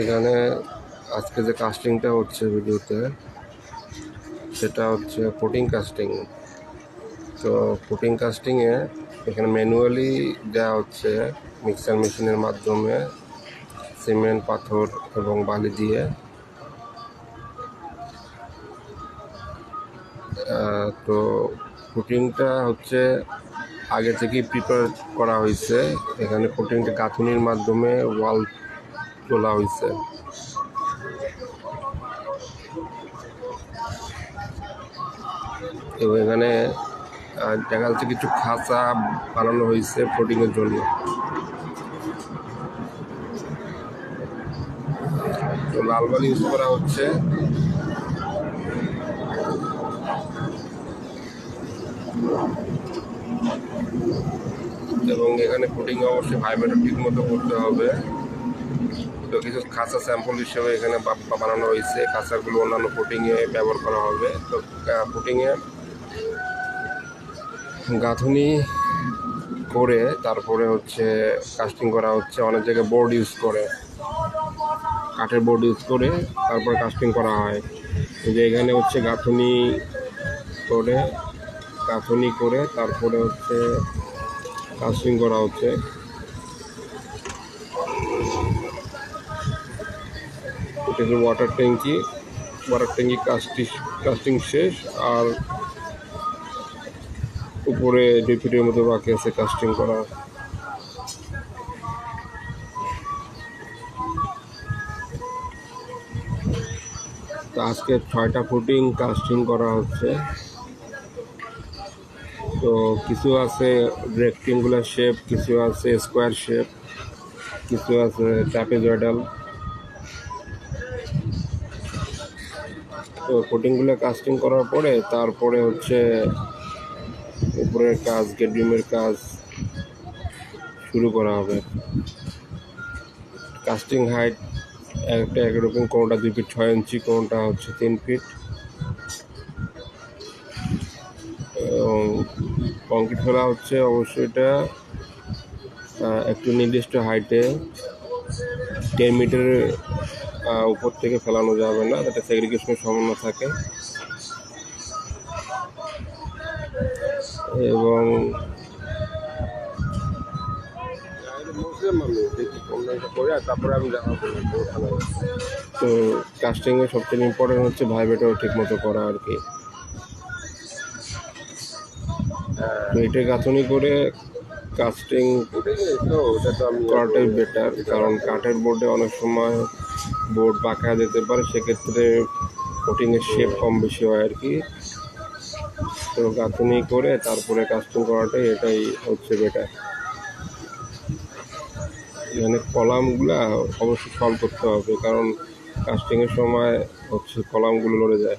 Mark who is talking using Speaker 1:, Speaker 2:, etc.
Speaker 1: এখানে আজকে যে কাস্টিংটা হচ্ছে ভিডিওতে, সেটা হচ্ছে পুটিং কাস্টিং তো পুটিং কাস্টিংয়ে এখানে ম্যানুয়ালি দেওয়া হচ্ছে মিক্সার মেশিনের মাধ্যমে সিমেন্ট পাথর এবং বালি দিয়ে। তো পুটিংটা হচ্ছে আগে থেকেই প্রিপেয়ার করা হয়েছে। এখানে পুটিংটা গাঁথুনির মাধ্যমে ওয়াল তোলা হয়েছে এবং এখানে দেখা যাচ্ছে কিছু খাঁচা বানানো হয়েছে পুটিংয়ের জন্য। তো ইউজ করা হচ্ছে। এবং এখানে পুটিং অবশ্যই ভাইব্রেটর ঠিক মতো করতে হবে। তো কিছু খাঁচা স্যাম্পল হিসেবে এখানে বানানো হয়েছে। খাঁচাগুলো অন্যান্য পুটিংয়ে ব্যবহার করা হবে। তো পুটিংয়ে গাঁথুনি করে তারপরে হচ্ছে কাস্টিং করা হচ্ছে। অনেক জায়গায় বোর্ড ইউজ করে। কাঠের বোর্ড ইউজ করে তারপরে কাস্টিং করা হয়। যে এখানে হচ্ছে গাঁথুনি করে গাঁথুনি করে তারপরে হচ্ছে কাস্টিং করা হচ্ছে। এটা হচ্ছে ওয়াটার ট্যাঙ্কি ওয়াটার ট্যাঙ্কি কাস্টিং কাস্টিং শেষ, আর উপরে দুই ফিটের মতো বাকি আছে কাস্টিং করা। আজকে ছয়টা ফুটিং কাস্টিং করা হচ্ছে। তো কিছু আছে রেক্টেঙ্গুলার শেপ কিছু আছে স্কোয়ার শেপ কিছু আছে ট্যাপেজয়েডাল তো ফুটিংগুলো কাস্টিং করার পরে তারপরে হচ্ছে উপরের কাজ গেটরুমের কাজ শুরু করা হবে। কাস্টিং হাইট একটা একরকম কোনোটা দুই ফিট ছয় ইঞ্চি কোনোটা হচ্ছে তিন ফিট এবং কংক্রিট ফেলা হচ্ছে অবশ্যই এটা একটু নির্দিষ্ট হাইটে টেন মিটারের উপর থেকে ফেলানো যাবে না, যাতে সেগ্রিগেশনের সম্ভাবনা থাকে। এবং তো কাস্টিংয়ে সবচেয়ে ইম্পর্টেন্ট হচ্ছে ভাইব্রেটর ঠিক মতো করা আর কি। তো এটা গাঁথনি করে কাস্টিং করাটাই বেটার কারণ কাঠের বোর্ডে অনেক সময় বোর্ড বাঁকা যেতে পারে, সেক্ষেত্রে কোটিংয়ের শেপ কম বেশি হয় আর কি। তো গাঁথনি করে তারপরে কাস্টিং করাটাই এটাই হচ্ছে বেটার এখানে কলামগুলা অবশ্যই সলভ করতে হবে, কারণ কাস্টিংয়ের সময় হচ্ছে কলামগুলো লড়ে যায়।